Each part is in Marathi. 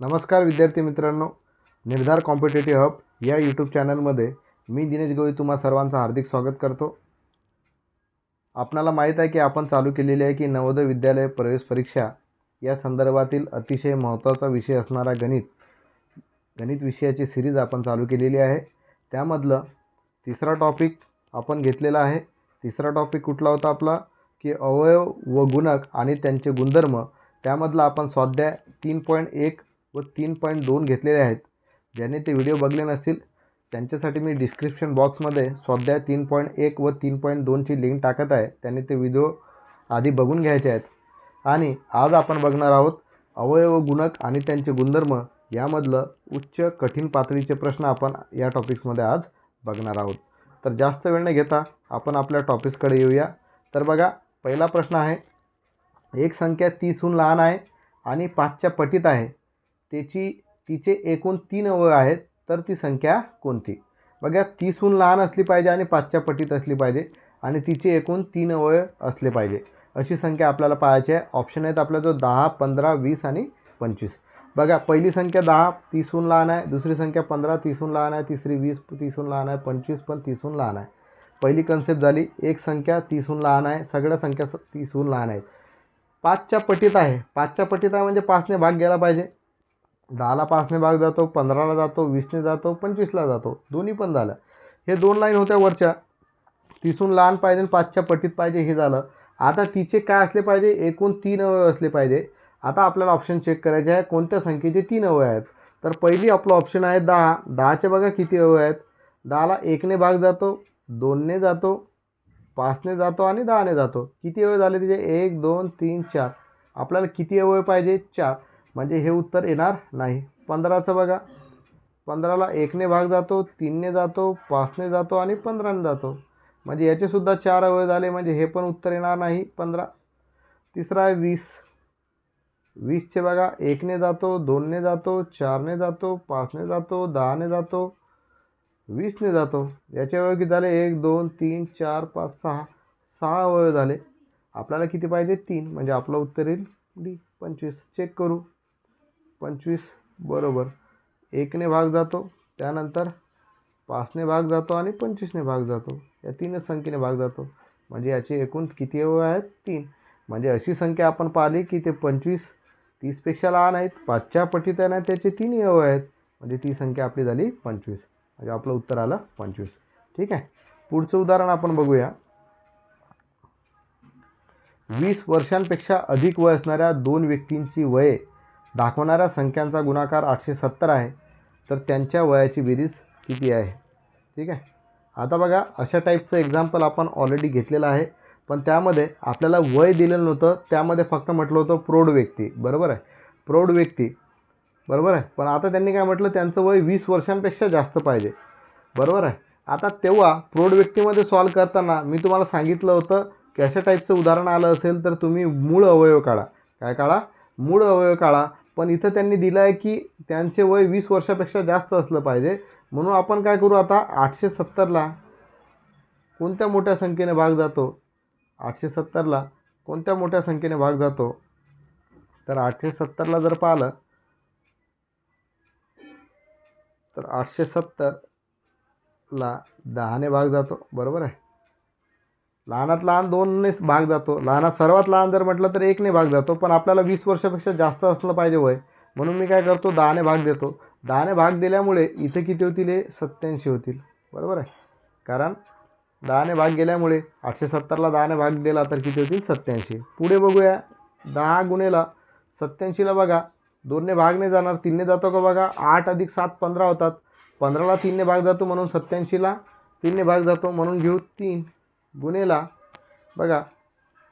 नमस्कार विद्यार्थी मित्रांनो. निर्धार कॉम्पिटेटिव्ह हब या यूट्यूब चॅनलमध्ये मी दिनेश गोई तुम्हा सर्वांचं हार्दिक स्वागत करतो. आपणाला माहीत आहे की आपण चालू केलेली आहे की नवोदय विद्यालय प्रवेश परीक्षा. या संदर्भातील अतिशय महत्त्वाचा विषय असणारा गणित गणित विषयाची सिरीज आपण चालू केलेली आहे. त्यामधलं तिसरा टॉपिक आपण घेतलेला आहे. तिसरा टॉपिक कुठला होता आपला? की अवयव व गुणक आणि त्यांचे गुणधर्म. त्यामधला आपण स्वाध्याय तीन पॉईंट एक व तीन पॉईंट दोन घेतलेले आहेत. ज्यांनी ते व्हिडिओ बघले नसतील त्यांच्यासाठी मी डिस्क्रिप्शन बॉक्समध्ये स्वाध्याय तीन पॉईंट एक व तीन पॉईंट दोनची लिंक टाकत आहे. त्यांनी ते व्हिडिओ आधी बघून घ्यायचे आहेत. आणि आज आपण बघणार आहोत अवयव गुणक आणि त्यांचे गुणधर्म यामधलं उच्च कठीण पातळीचे प्रश्न आपण या टॉपिक्समध्ये आज बघणार आहोत. तर जास्त वेळ न घेता आपण आपल्या टॉपिक्सकडे येऊया. तर बघा पहिला प्रश्न आहे एक संख्या तीसहून लहान आहे आणि पाचच्या पटीत आहे. त्याची तिचे एकूण तीन अवयव आहेत तर ती संख्या कोणती? बघा तीसहून लहान असली पाहिजे आणि पाचच्या पटीत असली पाहिजे आणि तिचे एकूण तीन अवयव असले पाहिजे. अशी संख्या आपल्याला पाहायची आहे. ऑप्शन आहेत आपला जो दहा पंधरा वीस आणि पंचवीस. बघा पहिली संख्या दहा तीसहून लहान आहे. दुसरी संख्या पंधरा तीसहून लहान आहे. तिसरी वीस तीसहून लहान आहे. पंचवीस पण तीसहून लहान आहे. पहिली कन्सेप्ट झाली एक संख्या तीसहून लहान आहे. सगळ्या संख्या स तीसहून लहान आहेत. पाचच्या पटीत आहे. पाचच्या पटीत आहे म्हणजे पाचने भाग गेला पाहिजे. दहाला पाचने भाग जातो पंधराला जातो वीसने जातो पंचवीसला जातो. दोन्ही पण झालं. हे दोन लाईन होत्या वरच्या. तिसून लहान पाहिजे आणि पाचच्या पटीत पाहिजे हे झालं. आता तिचे काय असले पाहिजे? एकूण तीन अवयव असले पाहिजे. आता आपल्याला ऑप्शन चेक करायचे आहे. कोणत्या संख्येचे तीन अवयव आहेत? तर पहिली आपलं ऑप्शन आहे दहा. दहाचे बघा किती अवयव आहेत? दहाला एकने भाग जातो दोनने जातो पाचने जातो आणि दहाने जातो. किती अवयव झाले तिचे? एक दोन तीन चार. आपल्याला किती अवयव पाहिजे? चार. म्हणजे हे उत्तर येणार नाही. पंधराचं बघा. पंधराला एकने भाग जातो तीनने जातो पाचने जातो आणि पंधराने जातो. म्हणजे याचेसुद्धा चार अवयव झाले म्हणजे हे पण उत्तर येणार नाही. पंधरा. तिसरा आहे वीस. वीसचे बघा एकने जातो दोनने जातो चारने जातो पाचने जातो दहाने जातो वीसने जातो. याचे अवयव किती झाले? एक दोन तीन चार पाच सहा. सहा अवयव झाले. आपल्याला किती पाहिजे? तीन. म्हणजे आपलं उत्तर येईल डी. पंचवीस. चेक करू. पंचवीस बरोबर. एकने भाग जातो त्यानंतर पाचने भाग जातो आणि पंचवीसने भाग जातो. या तीनच संख्येने भाग जातो. म्हणजे याचे एकूण किती अवयव आहेत? तीन. म्हणजे अशी संख्या आपण पाहिली की ते पंचवीस तीसपेक्षा लहान आहेत पाचच्या पटीत आहे ना त्याचे तीन अवयव आहेत. म्हणजे ती संख्या आपली झाली पंचवीस. म्हणजे आपलं उत्तर आलं पंचवीस. ठीक आहे? पुढचं उदाहरण आपण बघूया. वीस वर्षांपेक्षा अधिक वय असणाऱ्या दोन व्यक्तींची वये दाखवणाऱ्या संख्यांचा गुणाकार आठशे सत्तर आहे तर त्यांच्या वयाची बेरीज किती आहे? ठीक आहे? आता बघा अशा टाईपचं एक्झाम्पल आपण ऑलरेडी घेतलेलं आहे पण त्यामध्ये आपल्याला वय दिलेलं नव्हतं त्यामध्ये फक्त म्हटलं होतं प्रौढ व्यक्ती. बरोबर आहे? प्रौढ व्यक्ती. बरोबर आहे? पण आता त्यांनी काय म्हटलं? त्यांचं वय वीस वर्षांपेक्षा जास्त पाहिजे. बरोबर आहे? आता तेव्हा प्रौढ व्यक्तीमध्ये सॉल्व करताना मी तुम्हाला सांगितलं होतं की अशा टाईपचं उदाहरण आलं असेल तर तुम्ही मूळ अवयव काढा. काय काढा? मूळ अवयव काढा. पण इथं त्यांनी दिलं आहे की त्यांचे वय वीस वर्षापेक्षा जास्त असलं पाहिजे. म्हणून आपण काय करू आता? आठशे सत्तरला कोणत्या मोठ्या संख्येने भाग जातो? आठशे सत्तरला कोणत्या मोठ्या संख्येने भाग जातो? तर आठशे सत्तरला जर पाहिलं तर आठशे सत्तरला दहाने भाग जातो. बरोबर आहे? लहानात लहान दोननेच भाग जातो. लहानात सर्वात लहान जर म्हटलं तर एकने भाग जातो. पण आपल्याला वीस वर्षापेक्षा जास्त असलं पाहिजे वय. म्हणून मी काय करतो दहाने भाग देतो. दहाने भाग दिल्यामुळे इथे किती होतील हे? सत्याऐंशी होतील. बरोबर आहे? कारण दहाने भाग गेल्यामुळे आठशे सत्तरला दहाने भाग दिला तर किती होतील? सत्याऐंशी. पुढे बघूया. दहा गुणेला सत्याऐंशीला बघा. दोनने भाग नाही जाणार तीनने जातो का बघा? आठ अधिक सात पंधरा होतात. पंधराला तीनने भाग जातो म्हणून सत्याऐंशीला तीनने भाग जातो म्हणून घेऊ तीन. गुन्हेला. बघा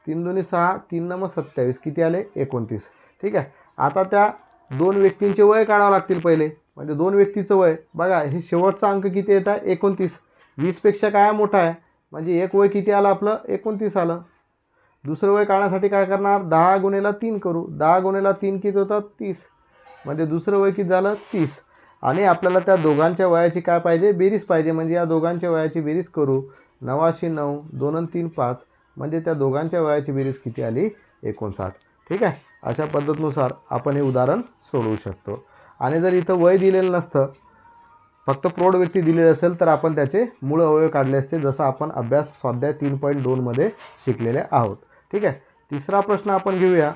तीन दोन्ही सहा तीन नम सत्तावीस. किती आले? एकोणतीस. ठीक आहे? आता त्या दोन व्यक्तींचे वय काढावं लागतील पहिले. म्हणजे दोन व्यक्तीचं वय. बघा हे शेवटचा अंक किती येत आहे? एकोणतीस. वीसपेक्षा काय मोठा आहे? म्हणजे एक वय किती आलं आपलं? एकोणतीस आलं. दुसरं वय काढण्यासाठी काय करणार? दहा गुन्हेला तीन करू. दहा गुन्हेला तीन किती होतात? तीस. म्हणजे दुसरं वय किती झालं? तीस. आणि आपल्याला त्या दोघांच्या वयाची काय पाहिजे? बेरीज पाहिजे. म्हणजे या दोघांच्या वयाची बेरीज करू. नवाशी नऊ दोन आणि तीन पाच म्हणजे त्या दोघांच्या वयाची बेरीज किती आली? एकोणसाठ. ठीक आहे? अशा पद्धतीनुसार आपण हे उदाहरण सोडवू शकतो. आणि जर इथं वय दिलेलं नसतं फक्त प्रौढ व्यक्ती दिलेली असेल तर आपण त्याचे मूळ अवयव काढले असते जसं आपण अभ्यास स्वाध्याय तीन पॉईंट दोनमध्ये शिकलेले आहोत. ठीक आहे? तिसरा प्रश्न आपण घेऊया.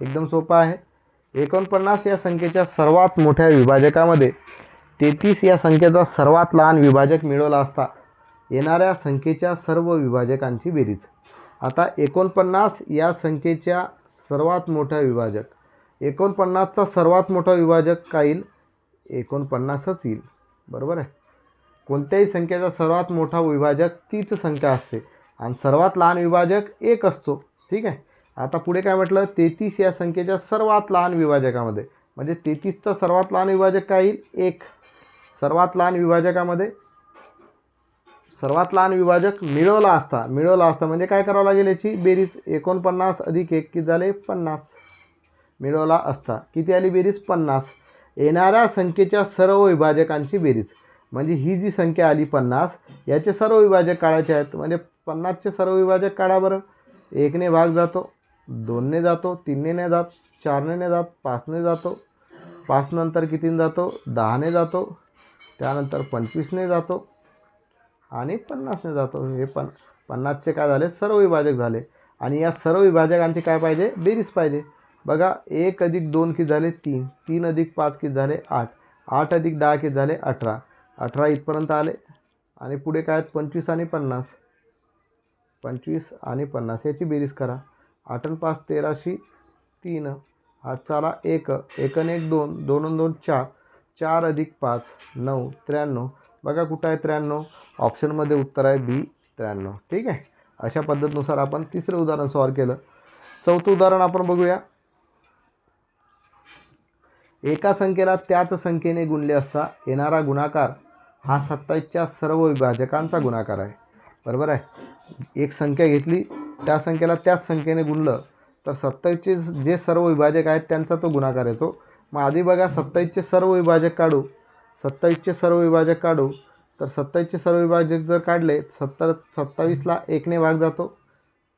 एकदम सोपा आहे. एकोणपन्नास या संख्येच्या सर्वात मोठ्या विभाजकामध्ये तेहतीस या संख्येचा सर्वात लहान विभाजक मिळवला असता येणाऱ्या संख्येच्या सर्व विभाजकांची बेरीज. आता एकोणपन्नास या संख्येच्या सर्वात मोठा विभाजक. एकोणपन्नासचा सर्वात मोठा विभाजक का येईल एकोणपन्नासच येईल. बरोबर आहे? कोणत्याही संख्येचा सर्वात मोठा विभाजक तीच संख्या असते आणि सर्वात लहान विभाजक एक असतो. ठीक आहे? आता पुढे काय म्हटलं? तेहतीस या संख्येच्या सर्वात लहान विभाजकामध्ये. म्हणजे तेहतीसचा सर्वात लहान विभाजक काय येईल? एक. सर्वात लहान विभाजकामध्ये सर्वात लहान विभाजक मिळवला असता मिळवला असता म्हणजे काय करावं लागेल याची? बेरीज एकोणपन्नास अधिक एक किती झाले? पन्नास. मिळवला असता. किती आली बेरीज? पन्नास. येणाऱ्या संख्येच्या सर्व विभाजकांची बेरीज. म्हणजे ही जी संख्या आली पन्नास याचे सर्व विभाजक काढायचे आहेत. म्हणजे पन्नासचे सर्व विभाजक काढा बरं. एकने भाग जातो दोनने जातो तीनने नाही जात चारने नाही जात पाचने जातो पाच नंतर कितीने जातो? दहाने जातो. त्यानंतर पंचवीसने जातो आणि पन्नासने जातो. हे पण पन्नासचे काय झाले? सर्व विभाजक झाले. आणि या सर्व विभाजकांची काय पाहिजे? बेरीज पाहिजे. बघा एक अधिक दोन किती झाले? तीन. तीन अधिक पाच किती झाले? आठ. आठ अधिक दहा किती झाले? अठरा. अठरा इथपर्यंत आले. आणि पुढे काय आहेत? पंचवीस आणि पन्नास. पंचवीस आणि पन्नास. याची बेरीज करा. आठ आणि पाच तेराशी तीन. हात चाला एक. एकन एक दोन. दोन दोन चार. चार अधिक पाच नऊ त्र्याण्णव. बघा कुठं आहे त्र्याण्णव. ऑप्शनमध्ये उत्तर आहे बी त्र्याण्णव. ठीक आहे? अशा पद्धतीनुसार आपण तिसरं उदाहरण सॉल्व केलं. चौथं उदाहरण आपण बघूया. एका संख्येला त्याच संख्येने गुणले असता येणारा गुणाकार हा सत्तावीसच्या सर्व विभाजकांचा गुणाकार आहे. बरोबर आहे? एक संख्या घेतली त्या संख्येला त्याच संख्येने गुणलं तर सत्तावीसचे जे सर्व विभाजक आहेत त्यांचा तो गुणाकार येतो. मग आधी बघा सत्तावीसचे सर्व विभाजक काढू. सत्तावीसचे सर्व विभाजक काढू. तर सत्तावीसचे सर्व विभाजक जर काढले सत्तर सत्तावीसला एकने भाग जातो.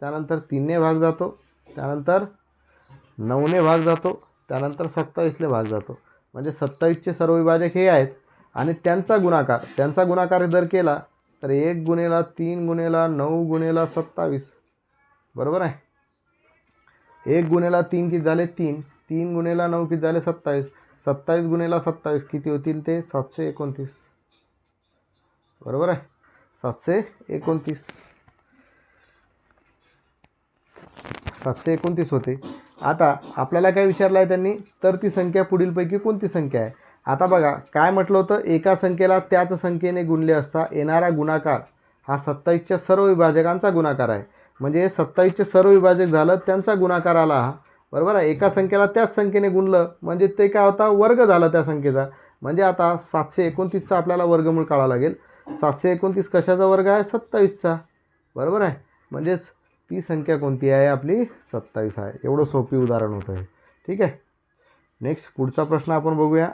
त्यानंतर तीनने भाग जातो. त्यानंतर नऊने भाग जातो. त्यानंतर सत्तावीसने भाग जातो. म्हणजे सत्तावीसचे सर्व विभाजक हे आहेत. आणि त्यांचा गुणाकार त्यांचा गुणाकार जर केला तर एक गुणेला तीन गुणेला नऊ गुणेला सत्तावीस. बरोबर आहे? एक गुणेला तीन की झाले? तीन. तीन गुणेला नऊ किती झाले? सत्तावीस. सत्तावीस गुणेला सत्तावीस किती होतील ते? सातशे एकोणतीस. बरोबर आहे? सातशे एकोणतीस. सातशे एकोणतीस होते. आता आपल्याला काय विचारलं आहे त्यांनी? तर ती संख्या पुढीलपैकी कोणती संख्या आहे? आता बघा काय म्हटलं होतं? एका संख्येला त्याच संख्येने गुणले असता येणारा गुणाकार हा सत्तावीसच्या सर्व विभाजकांचा गुणाकार आहे. म्हणजे सत्तावीसचे सर्व विभाजक झालं त्यांचा गुणाकार आला हा. बरोबर आहे? एका संख्येला त्याच संख्येने गुणलं म्हणजे ते काय होता? वर्ग झाला त्या संख्येचा. म्हणजे आता सातशे एकोणतीसचा आपल्याला वर्गमूळ काढावा लागेल. सातशे एकोणतीस कशाचा वर्ग आहे? सत्तावीसचा. बरोबर आहे? म्हणजेच ती संख्या कोणती आहे आपली? सत्तावीस आहे. एवढं सोपी उदाहरण होतं आहे ठीक आहे? नेक्स्ट पुढचा प्रश्न आपण बघूया.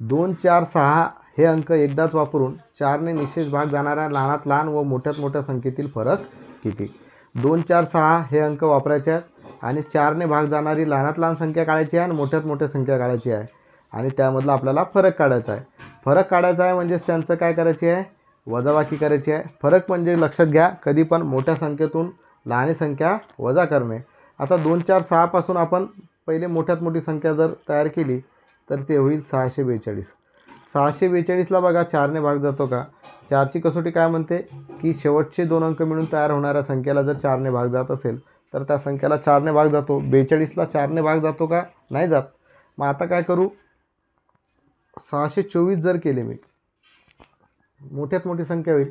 दोन चार सहा हे अंक एकदाच वापरून चारने निशेष भाग जाणाऱ्या लहानात लहान व मोठ्यात मोठ्या संख्येतील फरक किती? दोन चार सहा हे अंक वापरायचे आहेत. आणि चारने भाग जाणारी लहानात लहान संख्या काढायची आहे आणि मोठ्यात मोठ्या संख्या काढायची आहे. आणि त्यामधला आपल्याला फरक काढायचा आहे. फरक काढायचा आहे म्हणजेच त्यांचं काय करायची आहे? वजाबाकी करायची आहे. फरक म्हणजे लक्षात घ्या कधी पण मोठ्या संख्येतून लहानी संख्या वजा करणे. आता दोन चार सहापासून आपण पहिले मोठ्यात मोठी संख्या जर तयार केली तर ते होईल सहाशे बेचाळीस. सहाशे बेचाळीसला बघा चारने भाग जातो का? चारची कसोटी काय म्हणते? की शेवटचे दोन अंक मिळून तयार होणाऱ्या संख्येला जर चारने भाग जात असेल तर त्या संख्येला चारने भाग जातो. बेचाळीसला चारने भाग जातो का? नाही जात. मग आता काय करू? सहाशे चोवीस जर केले मी मोठ्यात मोठी संख्या होईल.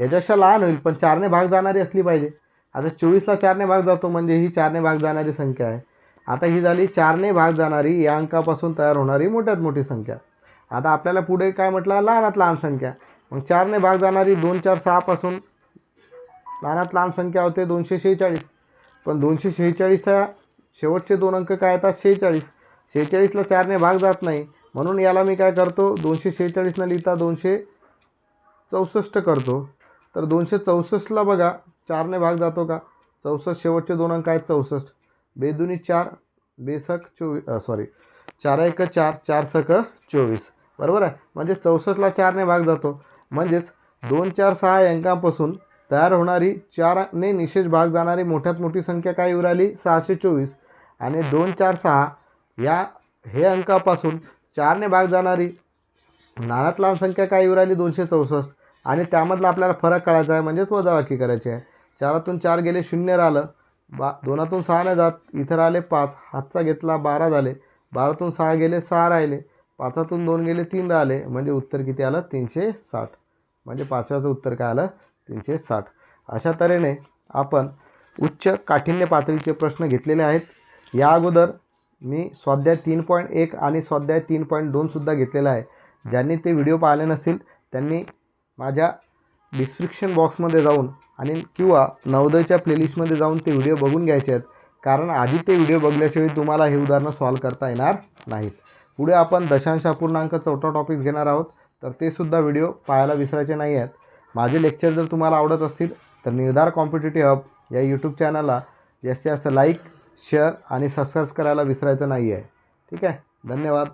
याच्यापेक्षा लहान होईल पण चारने भाग जाणारी असली पाहिजे. आता चोवीसला चारने भाग जातो म्हणजे ही चारने भाग जाणारी संख्या आहे. आता ही झाली चारने भाग जाणारी या अंकापासून तयार होणारी मोठ्यात मोठी संख्या. आता आपल्याला पुढे काय म्हटलं? लहानात लहान संख्या. मग चारने भाग जाणारी दोन चार सहापासून लहानात लहान संख्या होते दोनशे शेहेचाळीस. पण दोनशे शेहेचाळीसच्या शेवटचे दोन अंक काय येतात? शेहेचाळीस. शेहेचाळीसला चारने भाग जात नाही. म्हणून याला मी काय करतो? दोनशे शेहेचाळीसनं लिहिता दोनशे चौसष्ट करतो. तर दोनशे चौसष्टला बघा चारने भाग जातो का? चौसष्ट शेवटचे दोन अंक आहेत चौसष्ट. बेदुनी चार बेसक चोवीस सॉरी चार एक चार चार सक चोवीस. बरोबर आहे? म्हणजे चौसष्टला चारने भाग जातो. म्हणजेच दोन चार सहा अंकापासून तयार होणारी चारने निशेष भाग जाणारी मोठ्यात मोठी संख्या काय येऊ सहाशे चोवीस. आणि दोन चार सहा या हे अंकापासून चारने भाग जाणारी नानात लहान संख्या काय येऊ राहिली? दोनशे चौसष्ट. आणि त्यामधला आपल्याला फरक कळायचा आहे. म्हणजेच वजावाकी करायची आहे. चारातून चार गेले शून्य राहिलं. बा दोनातून सहा नाही जात. इथं राहिले पाच. हातचा घेतला बारा झाले. बारातून सहा गेले सहा राहिले. पाचातून दोन गेले तीन राहिले. म्हणजे उत्तर किती आलं? तीनशे साठ. म्हणजे पाचव्याचं उत्तर काय आलं? तीनशे साठ. अशा तऱ्हेने आपण उच्च काठिण्य पातळीचे प्रश्न घेतलेले आहेत. या अगोदर मी स्वाध्याय तीन पॉईंट एक आणि स्वाध्याय तीन पॉईंट दोनसुद्धा घेतलेला आहे. ज्यांनी ते व्हिडिओ पाहिले नसतील त्यांनी माझ्या डिस्क्रिप्शन बॉक्समध्ये जाऊन आणि किंवा नवोदयच्या प्लेलिस्टमध्ये जाऊन ते व्हिडिओ बघून घ्यायचे आहेत. कारण आधी ते व्हिडिओ बघल्याशिवाय तुम्हाला हे उदाहरणं सॉल्व करता येणार नाहीत. पुढे आपण दशांश अपूर्णांक चौथा टॉपिक घेणार आहोत. तर ते सुद्धा व्हिडिओ पाहायला विसरायचे नाही आहेत. माझे लेक्चर जर तुम्हाला आवडत असतील तर निर्धार कॉम्पिटेटिव्ह हब या यूट्यूब चॅनलला जास्तीत जास्त लाईक शेअर आणि सबस्क्राईब करायला विसरायचं नाही आहे ठीक आहे? धन्यवाद.